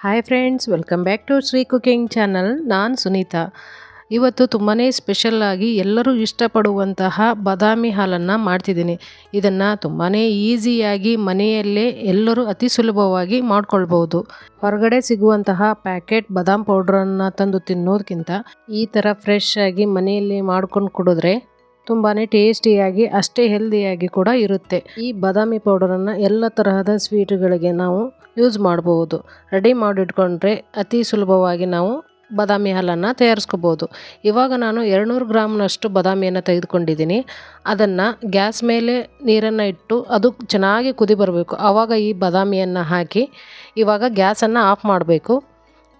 Hi friends welcome back to Shri cooking channel ನಾನು ಸುನೀತಾ. ಇವತ್ತು ತುಂಬಾ ಸ್ಪೆಷಲ್ಲಾಗಿ ಎಲ್ಲರೂ ಇಷ್ಟಪಡುವಂತಹ ಬಾದಾಮಿ ಹಾಲನ್ನು ಮಾಡ್ತಿದ್ದೀನಿ. ಇದನ್ನು ತುಂಬಾ ಈಸಿಯಾಗಿ ಮನೆಯಲ್ಲೇ ಎಲ್ಲರೂ ಅತಿ ಸುಲಭವಾಗಿ ಮಾಡ್ಕೊಳ್ಬೋದು ಹೊರಗಡೆ ಸಿಗುವಂತಹ ಪ್ಯಾಕೆಟ್ ಬಾದಾಮ್ ಪೌಡ್ರನ್ನು ತಂದು ತಿನ್ನೋದಕ್ಕಿಂತ ಈ ಥರ ಫ್ರೆಶ್ ಆಗಿ ಮನೆಯಲ್ಲೇ ಮಾಡ್ಕೊಂಡು ಕುಡಿದ್ರೆ ತುಂಬಾ ಟೇಸ್ಟಿಯಾಗಿ, ಅಷ್ಟೇ ಹೆಲ್ದಿಯಾಗಿ ಕೂಡ ಇರುತ್ತೆ. ಈ ಬಾದಾಮಿ ಪೌಡರನ್ನು ಎಲ್ಲ ತರಹದ ಸ್ವೀಟ್ಗಳಿಗೆ ನಾವು ಯೂಸ್ ಮಾಡಬಹುದು ರೆಡಿ ಮಾಡಿಟ್ಕೊಂಡ್ರೆ ಅತಿ ಸುಲಭವಾಗಿ ನಾವು ಬಾದಾಮಿ ಹಾಲನ್ನು ತಯಾರಿಸ್ಕೋಬೋದು. ಇವಾಗ ನಾನು ಎರಡುನೂರು ಗ್ರಾಮ್ನಷ್ಟು ಬಾದಾಮಿಯನ್ನು ತೆಗೆದುಕೊಂಡಿದ್ದೀನಿ. ಅದನ್ನು ಗ್ಯಾಸ್ ಮೇಲೆ ನೀರನ್ನು ಇಟ್ಟು ಅದು ಚೆನ್ನಾಗಿ ಕುದಿ ಬರಬೇಕು. ಆವಾಗ ಈ ಬಾದಾಮಿಯನ್ನು ಹಾಕಿ ಇವಾಗ ಗ್ಯಾಸನ್ನು ಆಫ್ ಮಾಡಬೇಕು.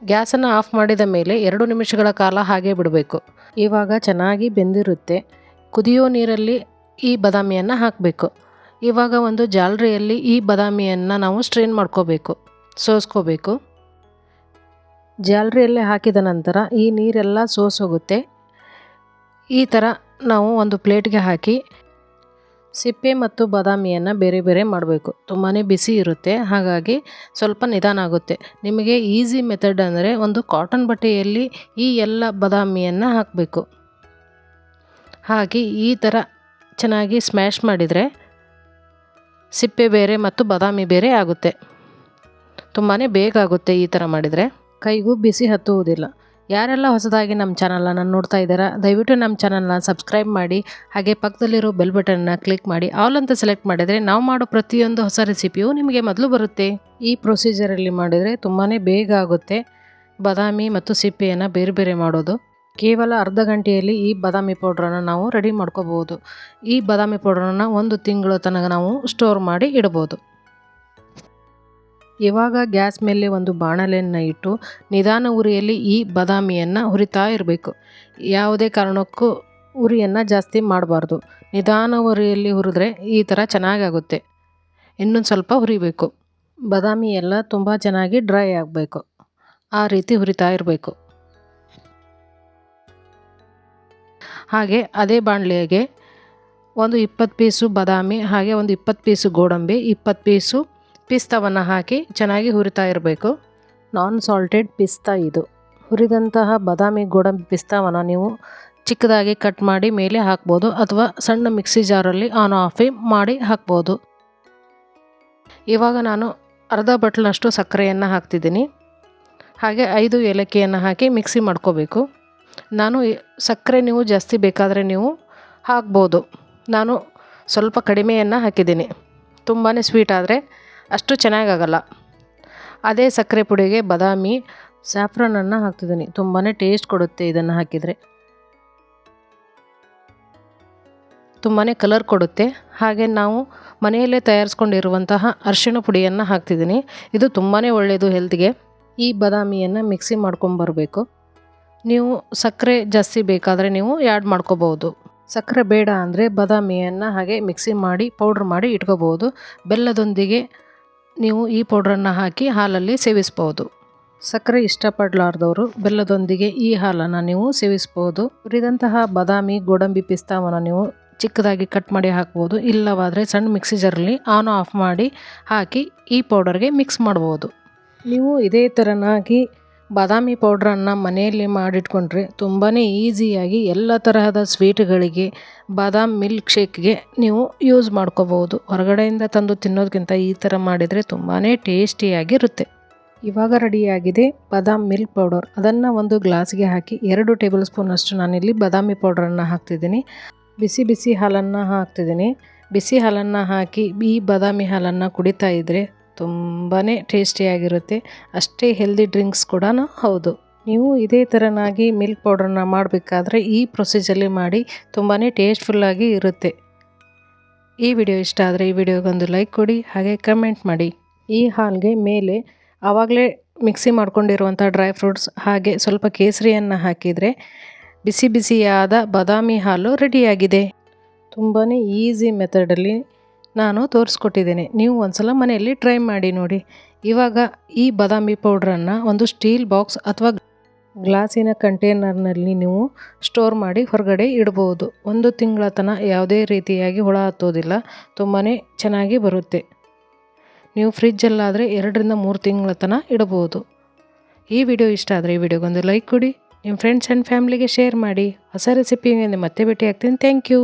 ಗ್ಯಾಸನ್ನು ಆಫ್ ಮಾಡಿದ ಮೇಲೆ ಎರಡು ನಿಮಿಷಗಳ ಕಾಲ ಹಾಗೆ ಬಿಡಬೇಕು. ಇವಾಗ ಚೆನ್ನಾಗಿ ಬೆಂದಿರುತ್ತೆ. ಕುದಿಯೋ ನೀರಲ್ಲಿ ಈ ಬಾದಾಮಿಯನ್ನು ಹಾಕಬೇಕು. ಇವಾಗ ಒಂದು ಜಾಲರಿಯಲ್ಲಿ ಈ ಬಾದಾಮಿಯನ್ನು ನಾವು ಸ್ಟ್ರೈನ್ ಮಾಡ್ಕೋಬೇಕು, ಸೋಸ್ಕೋಬೇಕು. ಜಾಲರಿಯಲ್ಲೇ ಹಾಕಿದ ನಂತರ ಈ ನೀರೆಲ್ಲ ಸೋಸೋಗುತ್ತೆ. ಈ ಥರ ನಾವು ಒಂದು ಪ್ಲೇಟ್ಗೆ ಹಾಕಿ ಸಿಪ್ಪೆ ಮತ್ತು ಬಾದಾಮಿಯನ್ನು ಬೇರೆ ಬೇರೆ ಮಾಡಬೇಕು. ತುಂಬಾ ಬಿಸಿ ಇರುತ್ತೆ, ಹಾಗಾಗಿ ಸ್ವಲ್ಪ ನಿಧಾನ ಆಗುತ್ತೆ. ನಿಮಗೆ ಈಸಿ ಮೆಥಡ್ ಅಂದರೆ ಒಂದು ಕಾಟನ್ ಬಟ್ಟೆಯಲ್ಲಿ ಈ ಎಲ್ಲ ಬಾದಾಮಿಯನ್ನು ಹಾಕಬೇಕು. ಹಾಗೆ ಈ ಥರ ಚೆನ್ನಾಗಿ ಸ್ಮ್ಯಾಶ್ ಮಾಡಿದರೆ ಸಿಪ್ಪೆ ಬೇರೆ ಮತ್ತು ಬಾದಾಮಿ ಬೇರೆ ಆಗುತ್ತೆ. ತುಂಬಾ ಬೇಗ ಆಗುತ್ತೆ ಈ ಥರ ಮಾಡಿದರೆ. ಕೈಗೂ ಬಿಸಿ ಹತ್ತುವುದಿಲ್ಲ. ಯಾರೆಲ್ಲ ಹೊಸದಾಗಿ ನಮ್ಮ ಚಾನಲನ್ನು ನೋಡ್ತಾ ಇದ್ದೀರಾ, ದಯವಿಟ್ಟು ನಮ್ಮ ಚಾನಲ್ನ ಸಬ್ಸ್ಕ್ರೈಬ್ ಮಾಡಿ, ಹಾಗೆ ಪಕ್ಕದಲ್ಲಿರೋ ಬೆಲ್ ಬಟನ್ನ ಕ್ಲಿಕ್ ಮಾಡಿ ಆಲ್ ಅಂತ ಸೆಲೆಕ್ಟ್ ಮಾಡಿದರೆ ನಾವು ಮಾಡೋ ಪ್ರತಿಯೊಂದು ಹೊಸ ರೆಸಿಪಿಯು ನಿಮಗೆ ಮೊದಲು ಬರುತ್ತೆ. ಈ ಪ್ರೊಸೀಜರಲ್ಲಿ ಮಾಡಿದರೆ ತುಂಬಾ ಬೇಗ ಆಗುತ್ತೆ. ಬಾದಾಮಿ ಮತ್ತು ಸಿಪ್ಪೆಯನ್ನು ಬೇರೆ ಬೇರೆ ಮಾಡೋದು. ಕೇವಲ ಅರ್ಧ ಗಂಟೆಯಲ್ಲಿ ಈ ಬಾದಾಮಿ ಪೌಡ್ರನ್ನು ನಾವು ರೆಡಿ ಮಾಡ್ಕೋಬೋದು. ಈ ಬಾದಾಮಿ ಪೌಡ್ರನ್ನು ಒಂದು ತಿಂಗಳ ತನಕ ನಾವು ಸ್ಟೋರ್ ಮಾಡಿ ಇಡ್ಬೋದು. ಇವಾಗ ಗ್ಯಾಸ್ ಮೇಲೆ ಒಂದು ಬಾಣಲೆಯನ್ನು ಇಟ್ಟು ನಿಧಾನ ಉರಿಯಲ್ಲಿ ಈ ಬಾದಾಮಿಯನ್ನು ಹುರಿತಾ ಇರಬೇಕು. ಯಾವುದೇ ಕಾರಣಕ್ಕೂ ಉರಿಯನ್ನು ಜಾಸ್ತಿ ಮಾಡಬಾರ್ದು. ನಿಧಾನ ಉರಿಯಲ್ಲಿ ಹುರಿದ್ರೆ ಈ ಥರ ಚೆನ್ನಾಗಾಗುತ್ತೆ. ಇನ್ನೊಂದು ಸ್ವಲ್ಪ ಹುರಿಬೇಕು. ಬಾದಾಮಿ ಎಲ್ಲ ತುಂಬ ಚೆನ್ನಾಗಿ ಡ್ರೈ ಆಗಬೇಕು. ಆ ರೀತಿ ಹುರಿತಾ ಇರಬೇಕು. ಹಾಗೆ ಅದೇ ಬಾಣಲೆಗೆ ಒಂದು ಇಪ್ಪತ್ತು ಪೀಸು ಬಾದಾಮಿ, ಹಾಗೆ ಒಂದು ಇಪ್ಪತ್ತು ಪೀಸು ಗೋಡಂಬಿ, ಇಪ್ಪತ್ತು ಪೀಸು ಪಿಸ್ತಾವನ್ನು ಹಾಕಿ ಚೆನ್ನಾಗಿ ಹುರಿತಾ ಇರಬೇಕು. ನಾನ್ ಸಾಲ್ಟೆಡ್ ಪಿಸ್ತಾ ಇದು. ಹುರಿದಂತಹ ಬಾದಾಮಿ ಗೋಡಂಬಿ ಪಿಸ್ತಾವನ್ನು ನೀವು ಚಿಕ್ಕದಾಗಿ ಕಟ್ ಮಾಡಿ ಮೇಲೆ ಹಾಕ್ಬೋದು ಅಥವಾ ಸಣ್ಣ ಮಿಕ್ಸಿ ಜಾರಲ್ಲಿ ಆನ್ ಆಫಿ ಮಾಡಿ ಹಾಕ್ಬೋದು. ಇವಾಗ ನಾನು ಅರ್ಧ ಬಟ್ಲಷ್ಟು ಸಕ್ಕರೆಯನ್ನು ಹಾಕ್ತಿದ್ದೀನಿ. ಹಾಗೆ ಐದು ಏಲಕ್ಕಿಯನ್ನು ಹಾಕಿ ಮಿಕ್ಸಿ ಮಾಡ್ಕೋಬೇಕು. ನಾನು ಸಕ್ಕರೆ ನೀವು ಜಾಸ್ತಿ ಬೇಕಾದರೆ ನೀವು ಹಾಕ್ಬೋದು. ನಾನು ಸ್ವಲ್ಪ ಕಡಿಮೆಯನ್ನು ಹಾಕಿದ್ದೀನಿ. ತುಂಬಾ ಸ್ವೀಟ್ ಆದರೆ ಅಷ್ಟು ಚೆನ್ನಾಗಾಗಲ್ಲ. ಅದೇ ಸಕ್ಕರೆ ಪುಡಿಗೆ ಬಾದಾಮಿ ಸ್ಯಾಫ್ರನನ್ನು ಹಾಕ್ತಿದ್ದೀನಿ. ತುಂಬಾ ಟೇಸ್ಟ್ ಕೊಡುತ್ತೆ ಇದನ್ನು ಹಾಕಿದರೆ. ತುಂಬಾ ಕಲರ್ ಕೊಡುತ್ತೆ. ಹಾಗೆ ನಾವು ಮನೆಯಲ್ಲೇ ತಯಾರಿಸ್ಕೊಂಡಿರುವಂತಹ ಅರಿಶಿಣ ಪುಡಿಯನ್ನು ಹಾಕ್ತಿದ್ದೀನಿ. ಇದು ತುಂಬಾ ಒಳ್ಳೆಯದು ಹೆಲ್ತ್ಗೆ ಈ ಬಾದಾಮಿಯನ್ನು ಮಿಕ್ಸಿ ಮಾಡ್ಕೊಂಬರ್ಬೇಕು ನೀವು ಸಕ್ಕರೆ ಜಾಸ್ತಿ ಬೇಕಾದರೆ ನೀವು ಆ್ಯಡ್ ಮಾಡ್ಕೋಬೋದು ಸಕ್ಕರೆ ಬೇಡ ಅಂದರೆ ಬಾದಾಮಿಯನ್ನು ಹಾಗೆ ಮಿಕ್ಸಿ ಮಾಡಿ ಪೌಡ್ರ್ ಮಾಡಿ ಇಟ್ಕೋಬೋದು ಬೆಲ್ಲದೊಂದಿಗೆ ನೀವು ಈ ಪೌಡ್ರನ್ನು ಹಾಕಿ ಹಾಲಲ್ಲಿ ಸೇವಿಸ್ಬೋದು ಸಕ್ಕರೆ ಇಷ್ಟಪಡಲಾರ್ದವರು ಬೆಲ್ಲದೊಂದಿಗೆ ಈ ಹಾಲನ್ನು ನೀವು ಸೇವಿಸ್ಬೋದು ಹುರಿದಂತಹ ಬಾದಾಮಿ, ಗೋಡಂಬಿ ಪಿಸ್ತಾವನ್ನು ನೀವು ಚಿಕ್ಕದಾಗಿ ಕಟ್ ಮಾಡಿ ಹಾಕ್ಬೋದು ಇಲ್ಲವಾದರೆ ಸಣ್ಣ ಮಿಕ್ಸಿ ಜಾರಲ್ಲಿ ಆನ್ ಆಫ್ ಮಾಡಿ ಹಾಕಿ ಈ ಪೌಡರ್ಗೆ ಮಿಕ್ಸ್ ಮಾಡ್ಬೋದು ನೀವು ಇದೇ ಥರನಾಗಿ ಬಾದಾಮಿ ಪೌಡ್ರನ್ನು ಮನೆಯಲ್ಲಿ ಮಾಡಿಟ್ಕೊಂಡ್ರೆ ತುಂಬಾ ಈಸಿಯಾಗಿ ಎಲ್ಲ ತರಹದ ಸ್ವೀಟ್ಗಳಿಗೆ ಬಾದಾಮ್ ಮಿಲ್ಕ್ ಶೇಕ್ಗೆ ನೀವು ಯೂಸ್ ಮಾಡ್ಕೋಬೋದು ಹೊರಗಡೆಯಿಂದ ತಂದು ತಿನ್ನೋದಕ್ಕಿಂತ ಈ ಥರ ಮಾಡಿದರೆ ತುಂಬಾ ಟೇಸ್ಟಿಯಾಗಿರುತ್ತೆ. ಇವಾಗ ರೆಡಿಯಾಗಿದೆ ಬಾದಾಮ್ ಮಿಲ್ಕ್ ಪೌಡರ್. ಅದನ್ನು ಒಂದು ಗ್ಲಾಸ್ಗೆ ಹಾಕಿ ಎರಡು ಟೇಬಲ್ ಸ್ಪೂನಷ್ಟು ನಾನಿಲ್ಲಿ ಬಾದಾಮಿ ಪೌಡ್ರನ್ನು ಹಾಕ್ತಿದ್ದೀನಿ. ಬಿಸಿ ಬಿಸಿ ಹಾಲನ್ನು ಹಾಕ್ತಿದ್ದೀನಿ. ಬಿಸಿ ಹಾಲನ್ನು ಹಾಕಿ ಈ ಬಾದಾಮಿ ಹಾಲನ್ನು ಕುಡಿತಾ ಇದ್ದರೆ ತುಂಬಾ ಟೇಸ್ಟಿಯಾಗಿರುತ್ತೆ ಅಷ್ಟೇ ಹೆಲ್ದಿ ಡ್ರಿಂಕ್ಸ್ ಕೂಡ ಹೌದು. ನೀವು ಇದೇ ಥರನಾಗಿ ಮಿಲ್ಕ್ ಪೌಡ್ರನ್ನ ಮಾಡಬೇಕಾದ್ರೆ ಈ ಪ್ರೊಸೀಜರ್ಲಿ ಮಾಡಿ ತುಂಬಾ ಟೇಸ್ಟ್ಫುಲ್ಲಾಗಿ ಇರುತ್ತೆ. ಈ ವಿಡಿಯೋ ಇಷ್ಟ ಆದರೆ ಈ ವಿಡಿಯೋಗೊಂದು ಲೈಕ್ ಕೊಡಿ, ಹಾಗೆ ಕಮೆಂಟ್ ಮಾಡಿ. ಈ ಹಾಲ್ಗೆ ಮೇಲೆ ಆವಾಗಲೇ ಮಿಕ್ಸಿ ಮಾಡ್ಕೊಂಡಿರುವಂಥ ಡ್ರೈ ಫ್ರೂಟ್ಸ್ ಹಾಗೆ ಸ್ವಲ್ಪ ಕೇಸರಿಯನ್ನು ಹಾಕಿದರೆ ಬಿಸಿ ಬಿಸಿಯಾದ ಬಾದಾಮಿ ಹಾಲು ರೆಡಿಯಾಗಿದೆ ತುಂಬಾ ಈಸಿ ಮೆಥಡಲ್ಲಿ ನಾನು ತೋರಿಸ್ಕೊಟ್ಟಿದ್ದೇನೆ. ನೀವು ಒಂದ್ಸಲ ಮನೆಯಲ್ಲಿ ಟ್ರೈ ಮಾಡಿ ನೋಡಿ. ಇವಾಗ ಈ ಬಾದಾಮಿ ಪೌಡ್ರನ್ನು ಒಂದು ಸ್ಟೀಲ್ ಬಾಕ್ಸ್ ಅಥವಾ ಗ್ಲಾಸಿನ ಕಂಟೈನರ್ನಲ್ಲಿ ನೀವು ಸ್ಟೋರ್ ಮಾಡಿ ಹೊರಗಡೆ ಇಡ್ಬೋದು. ಒಂದು ತಿಂಗಳ ತನಕ ಯಾವುದೇ ರೀತಿಯಾಗಿ ಹುಳ ಹತ್ತೋದಿಲ್ಲ. ತುಂಬಾ ಚೆನ್ನಾಗಿ ಬರುತ್ತೆ. ನೀವು ಫ್ರಿಜ್ಜಲ್ಲಾದರೆ ಎರಡರಿಂದ ಮೂರು ತಿಂಗಳ ತನಕ ಇಡ್ಬೋದು. ಈ ವಿಡಿಯೋ ಇಷ್ಟ ಆದರೆ ಈ ವಿಡಿಯೋಗೊಂದು ಲೈಕ್ ಕೊಡಿ. ನಿಮ್ಮ ಫ್ರೆಂಡ್ಸ್ ಆ್ಯಂಡ್ ಫ್ಯಾಮ್ಲಿಗೆ ಶೇರ್ ಮಾಡಿ. ಹೊಸ ರೆಸಿಪಿಗೆ ಮತ್ತೆ ಭೇಟಿ ಆಗ್ತೀನಿ ಥ್ಯಾಂಕ್ ಯು.